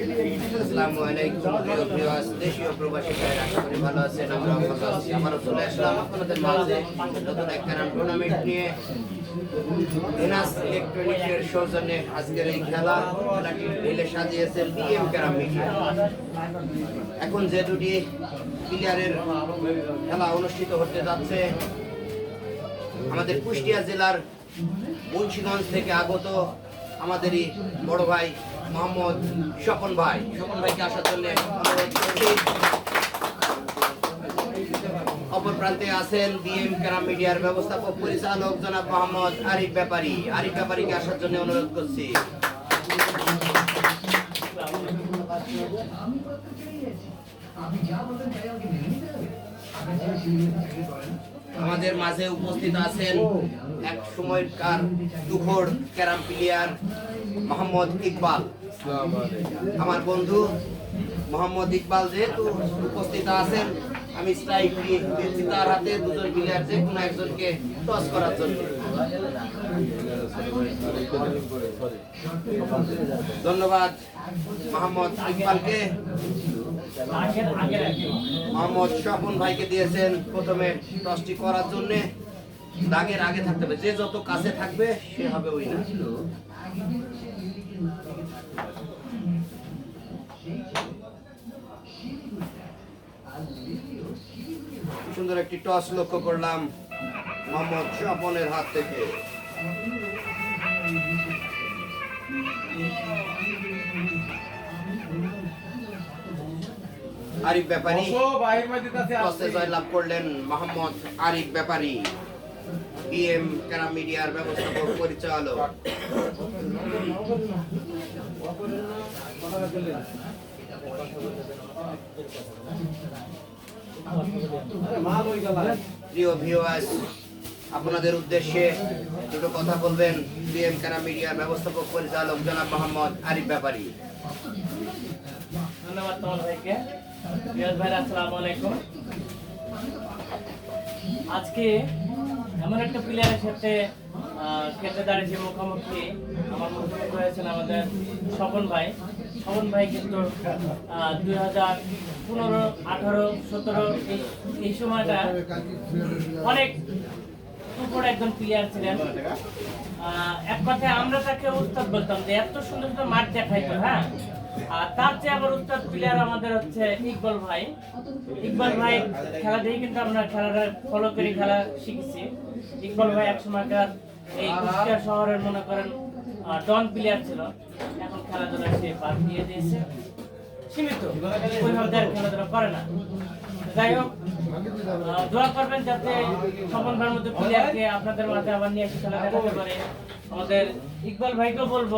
প্রিয় টুর্নামেন্ট নিয়ে। আজকের এই খেলা মিডিয়া এখন যে দুটি প্লেয়ারের খেলা অনুষ্ঠিত হতে যাচ্ছে, আমাদের কুষ্টিয়া জেলার মুন্সিগঞ্জ থেকে আগত আমাদেরই বড় ভাই মোহাম্মদ স্বপন ভাই। স্বপন ভাইকে আসার জন্য অপর প্রান্তে আছেন ক্যারাম মিডিয়ার ব্যবস্থাপক, পরিচালক জনাব মোহাম্মদ আরিফ ব্যাপারী। আরিফ ব্যাপারীকে আসার জন্য অনুরোধ করছি। আমাদের মাঝে উপস্থিত আছেন এক সময়কার তুখোর ক্যারাম প্লেয়ার মোহাম্মদ ইকবাল। আমার বন্ধু মোহাম্মদ ইকবাল যেহেতু উপস্থিত আছেন, আমি স্ট্রাইক দিচ্ছি তার হাতে দুজন প্লেয়ার যে কোনো একজনকে টস করার জন্য। ধন্যবাদ মোহাম্মদ ইকবালকে। মোহাম্মদ স্বপন ভাইকে দিয়েছেন প্রথমে টসটি করার জন্য। দাগের আগে থাকতে হবে। যে যত কাছে থাকবে, সে হবে উইনার সুন্দর একটি টস লক্ষ্য করলাম মোহাম্মদ স্বপনের হাত থেকে। আরিফ ব্যাপারী টসে জয়লাভ করলেন মোহাম্মদ আরিফ ব্যাপারী বিএম ক্যারাম মিডিয়ার ব্যবস্থাপক পরিচালক। আপনাদের উদ্দেশ্যে দুটো কথা বলবেন। বিএম ক্যারাম মিডিয়ার ব্যবস্থাপক, পরিচালক, জনাব মোহাম্মদ আরিফ ব্যাপারী। ধন্যবাদ আজকে এমন একটা প্লেয়ারের সাথে খেলতে দাঁড়িয়েছে মুখোমুখি। আমার মুখোমুখি হয়েছেন আমাদের স্বপন ভাই। স্বপন ভাই কিন্তু দুই হাজার পনেরো, আঠারো, সতেরো, এই সময়টা অনেক উপর একজন প্লেয়ার ছিলেন। এক কথায় আমরা তাকে উস্তাদ বলতাম যে, এত সুন্দর সুন্দর মাঠ দেখাইতো হ্যাঁ? আর তার চেয়ে আবার উস্তাদ প্লেয়ার আমাদের হচ্ছে ইকবাল ভাই। ইকবাল ভাই খেলা দেখে কিন্তু আমরা খেলাটা ফলো করে, খেলা শিখেছি। ইকবাল ভাই এক সময়কার এই কুষ্টিয়া শহরের, মনে করেন ডন প্লেয়ার ছিল। এখন খেলাধুলা সে বাদ দিয়ে দিয়েছে। সীমিত। ওইভাবে খেলাধুলা করে না। যাই হোক দোয়া করবেন যাতে স্বপন ভাইয়ের মধ্যে প্লেয়ারকে আপনাদের মাঝে আবার নিয়ে এসে খেলা দেখাতে পারে। আমাদের ইকবাল ভাইকেও বলব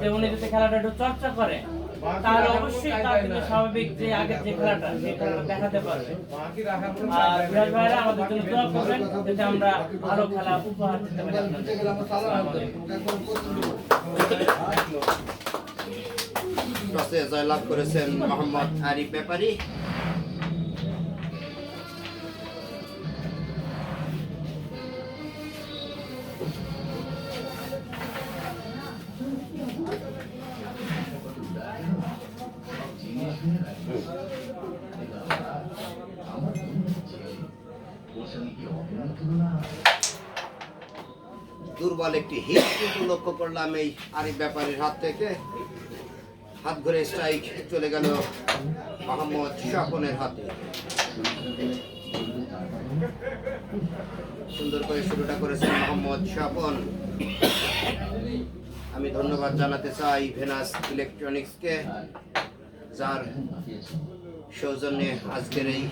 যে উনি যদি খেলাটা একটু চর্চা করে। তাহলে অবশ্যই তার স্বাভাবিক যে আগের যে খেলাটা সেই খেলাটা দেখাতে পারবে। আর বিরাজ ভাইরা আমাদের জন্য দোয়া করবেন যাতে আমরা ভালো খেলা উপহার দিতে পারি জয়লাভ করেছেন মোহাম্মদ আরিফ ব্যাপারী। একটি হিট কিন্তু লক্ষ্য করলাম এই আরিফ ব্যাপারীর হাত থেকে। হাত ধরে স্ট্রাইক চলে গেল মোহাম্মদ স্বপনের হাতে। সুন্দর করে শুরুটা করেছেন মোহাম্মদ স্বপন আমি ধন্যবাদ জানাতে চাই ভেনাস ইলেকট্রনিক্সকে যার সৌজন্যে আজকের এই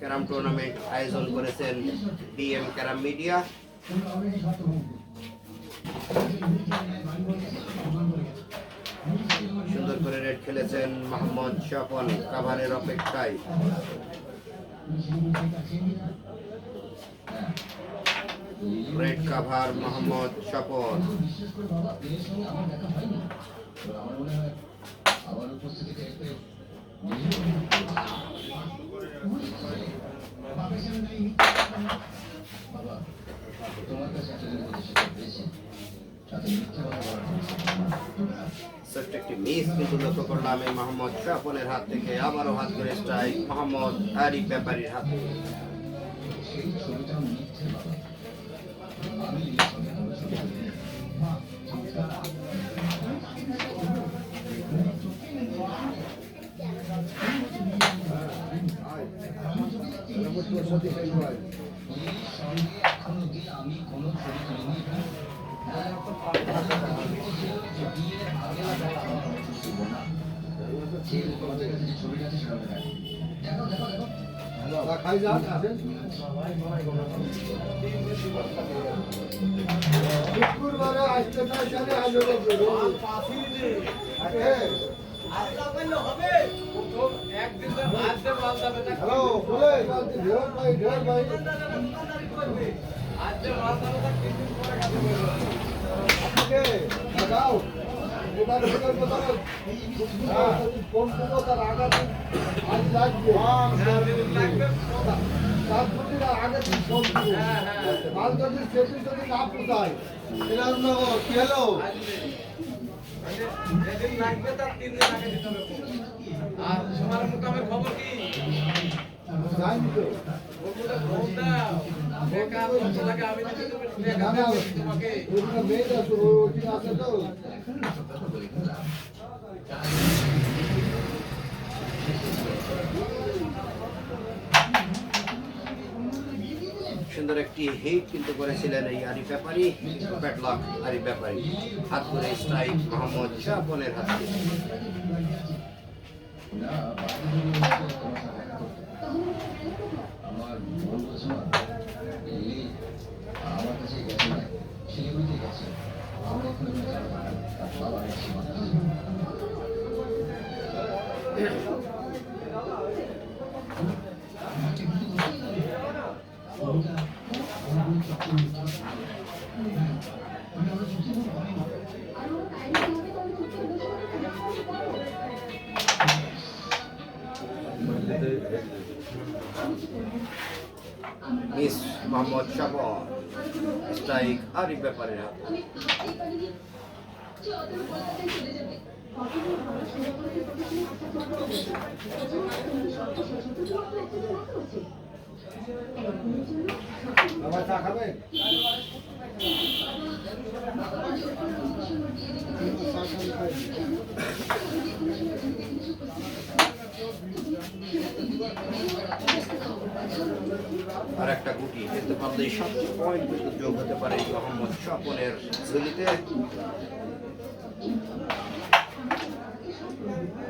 ক্যারাম টুর্নামেন্ট আয়োজন করেছেন ডিএম ক্যারাম মিডিয়া সুন্দর করে রেড খেলেছেন মোহাম্মদ স্বপন কাভারের অপেক্ষায়। রেড কাভার মোহাম্মদ স্বপন ছোট্ট একটি মিস কিন্তু লক্ষ্য করলাম এই মোহাম্মদ স্বপনের হাত থেকে আবারও হাত ধরে স্ট্রাইক মোহাম্মদ আরিফ ব্যাপারীর হাতে শুক্রবারে আসতে না জানে আলো হ্যালো বলে ঢের ভাই ঢের ভাই কে লাগাও না পোষায় এরকম নগর কি? জানি তো। না না সুন্দর একটি হিট কিন্তু করেছিলেন এই আরিফ ব্যাপারী ব্যাটলক আরিফ ব্যাপারী। হাত ধরে স্ট্রাইক মোহাম্মদ স্বপনের হাতে। আমার বন্ধু শোনা এই আমার কাছে গেছে না শিলিগুড়িতে গেছে আমরা ওখানে যাব না তার বাবা এসে মিস মোহাম্মদ স্বপন স্ট্রাইক আরিফ ব্যাপারীর হাতে আমি ভাবতেই পারিনি যে অদূর কলকাতায় চলে যাবে আশা করব এছাড়া তুমি সত্য শেষ হতে বাবা চা চা খাই আর একটা গুটি। কিন্তু পারলে সাত পয়েন্ট কিন্তু যোগ হতে পারে এই মোহাম্মদ স্বপনের ঝুলিতে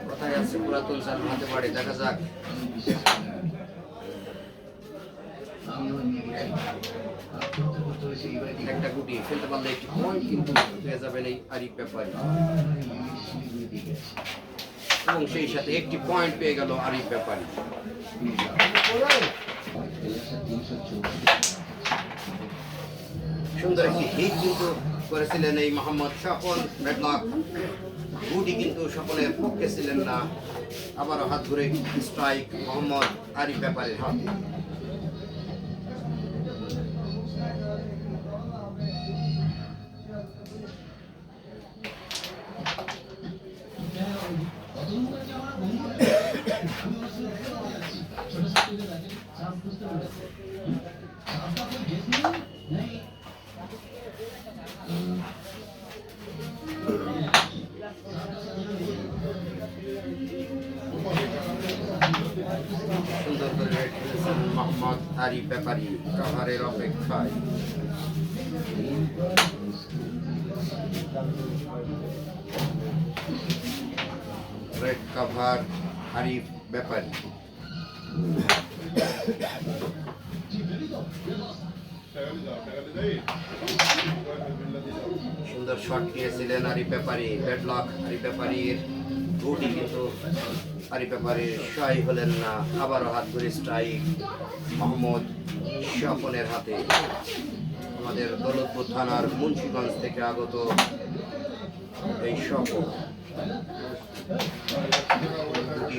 কোথায় আছে পুরাতন চাল হাতে বাড়ি দেখা যাক। একটা গুটি। খেলতে পারলে একটি পয়েন্ট কিন্তু পেয়ে যাবেন এই আরিফ এবং সেই সাথে একটি পয়েন্ট পেয়ে গেল আরিফ ব্যাপারী। সুন্দর একটি হিট কিন্তু করেছিলেন এই মোহাম্মদ স্বপন ব্যাটলক গুটি কিন্তু স্বপনের পক্ষে ছিলেন না। আবারও হাত ধরে স্ট্রাইক মোহাম্মদ আরিফ ব্যাপারের হাতে। সুন্দর করে রেড খেলেছেন মোহাম্মদ আরিফ ব্যাপারী কাভারের অপেক্ষায় red cover Arif Bepari shot নিয়েছিলেন আরিফ ব্যাপারী ব্যাডলক আরিফ ব্যাপারীর গুটি কিন্তু আরিফ ব্যাপারীর সহায় হলেন না। আবারও হাত ধরে স্ট্রাইক মোহাম্মদ স্বপনের হাতে। আমাদের দৌলতপুর থানার মুন্সিগঞ্জ থেকে আগত এই স্বপন দুটি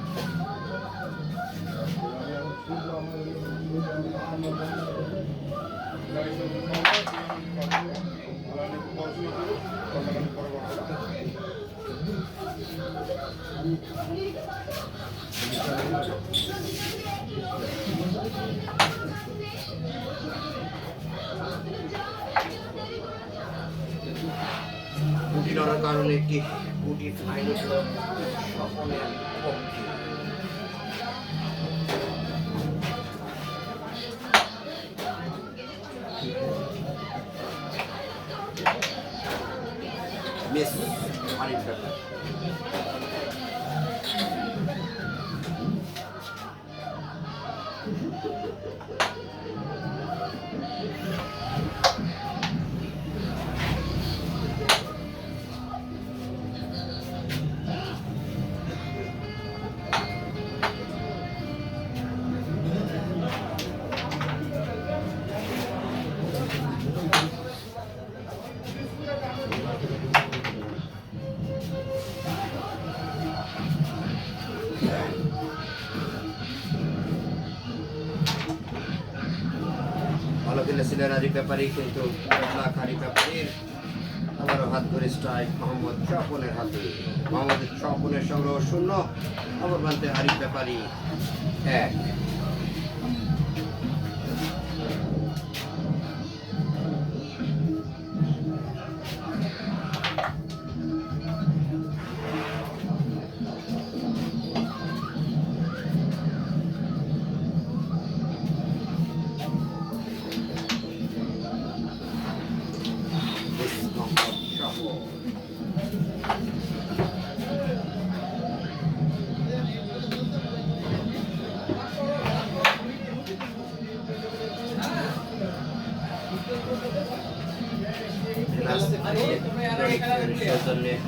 কারণে একটি গুটি ফাইন উঠল স্বপনের পক্ষে ব্যাপারী কিন্তু ব্যাপারীর আবারও হাত ধরে স্ট্রাইক মোহাম্মদ স্বপনের হাতে মোহাম্মদ স্বপনের সংগ্রহ শূন্য, খবর মানতে আরিফ ব্যাপারী এক।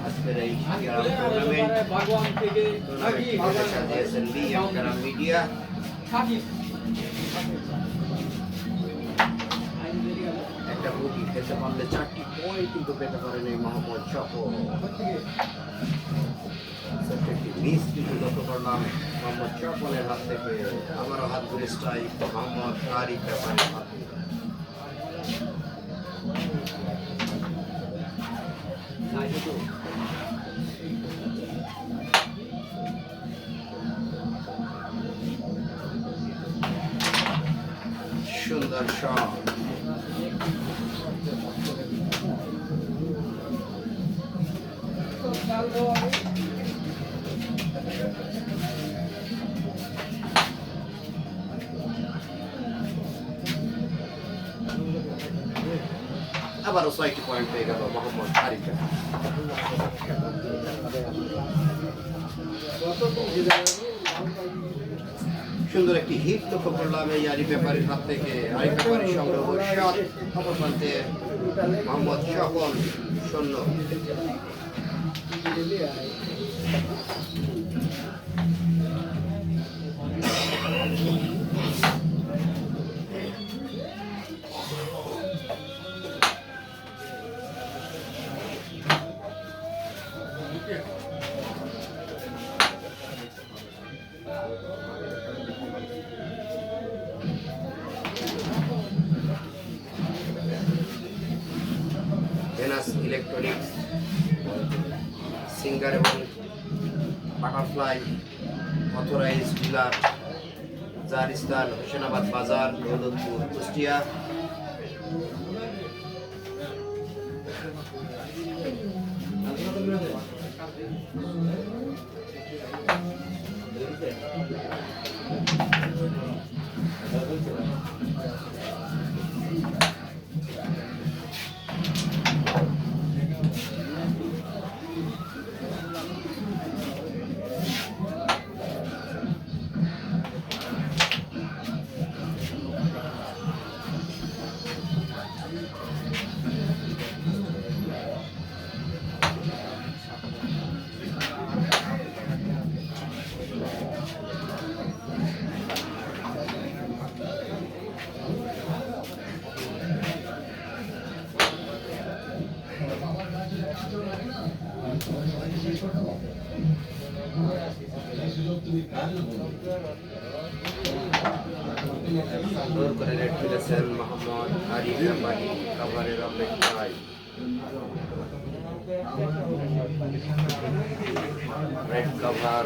আজকের এই টুর্নামেন্ট টুর্নামেন্ট সাজিয়েছেন লি এম মিডিয়া একটা রুটি খেতে পারলে চারটি পয়েন্ট কিন্তু পেতে পারেন এই মোহাম্মদ স্বপন ছোট্ট একটি মিস কিন্তু লক্ষ্য করলাম মোহাম্মদ স্বপনের হাত থেকে আবারও হাত ধরে স্ট্রাইক মোহাম্মদ আরিফ ব্যাপারের হাতে সুন্দর শট আবারও ছয়টি পয়েন্ট পেয়ে গেল মোহাম্মদ আরিফ ব্যাপারী। সুন্দর একটি হিট লক্ষ্য করলাম এই আরিফ ব্যাপারীর হাত থেকে আরিফ ব্যাপারের সংগ্রহ শট খবর প্রান্তে মোহাম্মদ সকল শূন্য। হোসেনাবাদ বাজার দৌলতপুর কুষ্টিয়া মোহাম্মদ আরিফ ব্যাপারী কাভারের অপেক্ষায়। রেড কাভার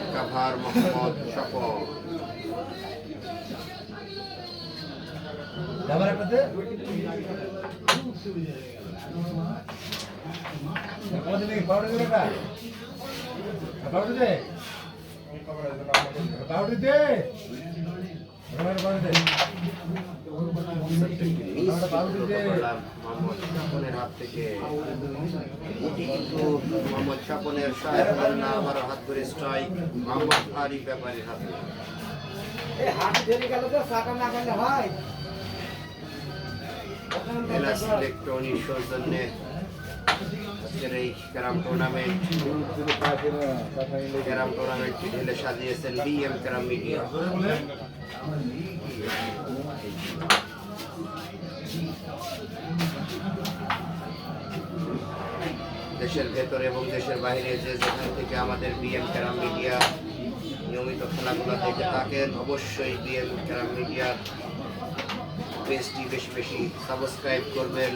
কাভার মোহাম্মদ না পাউডার দে পাউডার দে মোহাম্মদ হাত থেকে মোহাম্মদ স্বপনের আবারও হাত করে স্ট্রাইক মোহাম্মদ আরিফ ব্যাপারীর হাতে এলাস ইলেকট্রনিক সৌজন্যে ক্যারাম টুর্নামেন্ট ক্যারাম টুর্নামেন্ট সাজিয়েছেন ক্যারাম মিডিয়া। দেশের ভেতরে এবং দেশের বাইরে যে যেখান থেকে আমাদের বিএম ক্যারাম মিডিয়া নিয়মিত খেলাগুলো দেখে থাকেন, অবশ্যই বিএম ক্যারাম মিডিয়ার পেজটি বেশি বেশি সাবস্ক্রাইব করবেন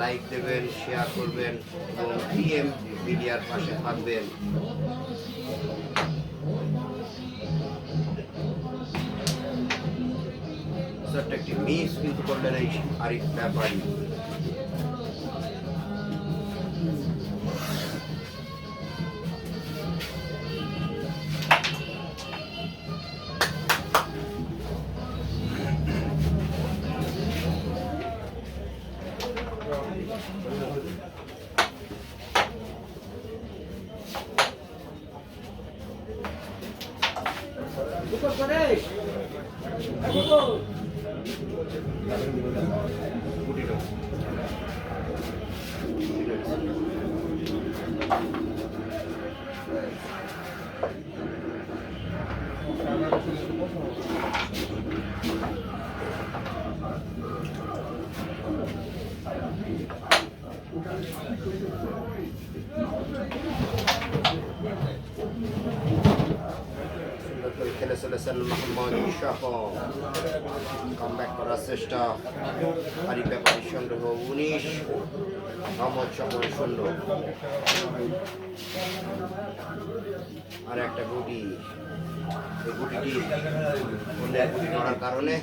লাইক দেবেন শেয়ার করবেন এবং পিএম মিডিয়ার পাশে থাকবেন। একটি মিস কিন্তু করলেন এই আরিফ ব্যাপারী। মোহাম্মদ কামব্যাক করার চেষ্টা হারি ব্যাপারী সংগ্রহ উনিশ মোহাম্মদ শূন্য আর একটা গুটি এই গুটিটি অন্যের গুটি কারণে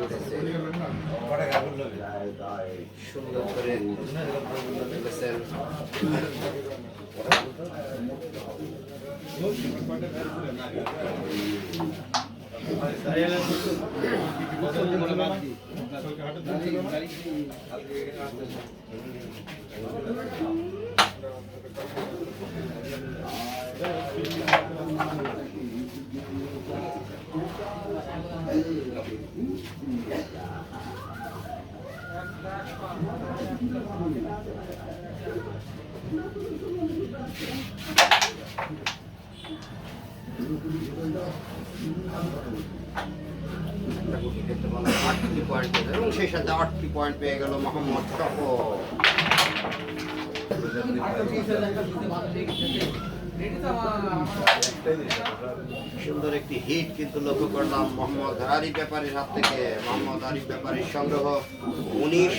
উঠেছে সুন্দর করে আট সাতটি পয়েন্ট পেয়ে গেল এবং সেই সাথে আটটি পয়েন্ট পেয়ে গেল মোহাম্মদ শফর সুন্দর একটি হিট কিন্তু লক্ষ্য করলাম মোহাম্মদ আরিফ ব্যাপারীর হাত থেকে। মোহাম্মদ আরিফ ব্যাপারীর সংগ্রহ উনিশ,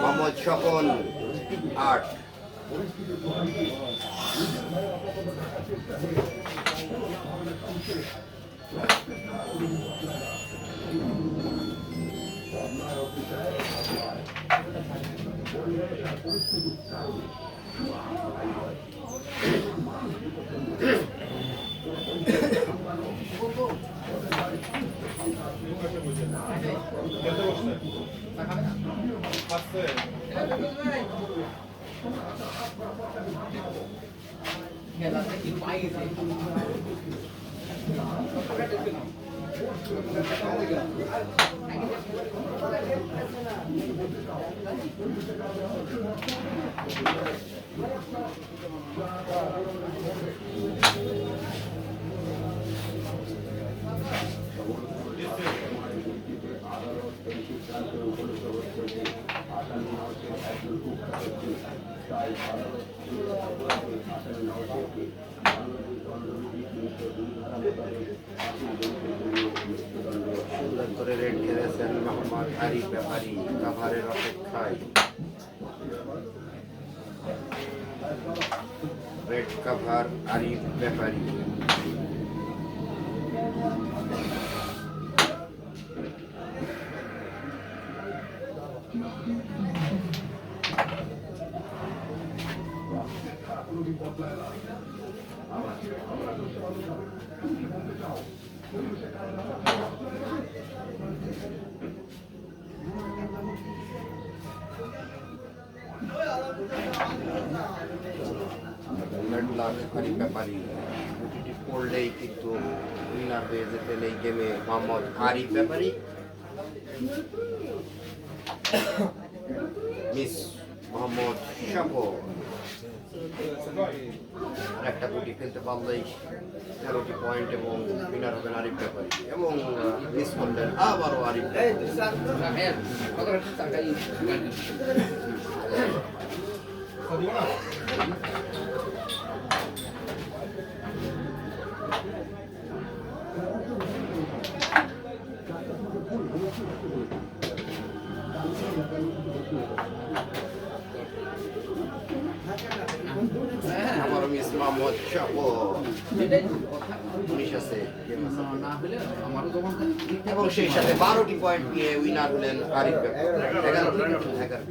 মোহাম্মদ সকল আট। সুন্দর করে রেড খেলেছেন মোহাম্মদ আরিফ ব্যাপারী কাভারের অপেক্ষায়। Red cover Arif Bepari red lakh Bepari গুটিটি পড়লেই কিন্তু উইনার হয়ে যেতেন এই গেমে মোহাম্মদ আরিফ ব্যাপারী। মিস মোহাম্মদ শাফর একটা গুটি খেলতে পারলেই তেরোটি পয়েন্ট এবং উইনার হবেন আরিফ ব্যাপারী। এবং মিস করলেন আবারও আরিফ ব্যাপারী। এবং সেই সাথে বারোটি পয়েন্ট নিয়ে উইনার হলেন আরিফ এগারো এগারো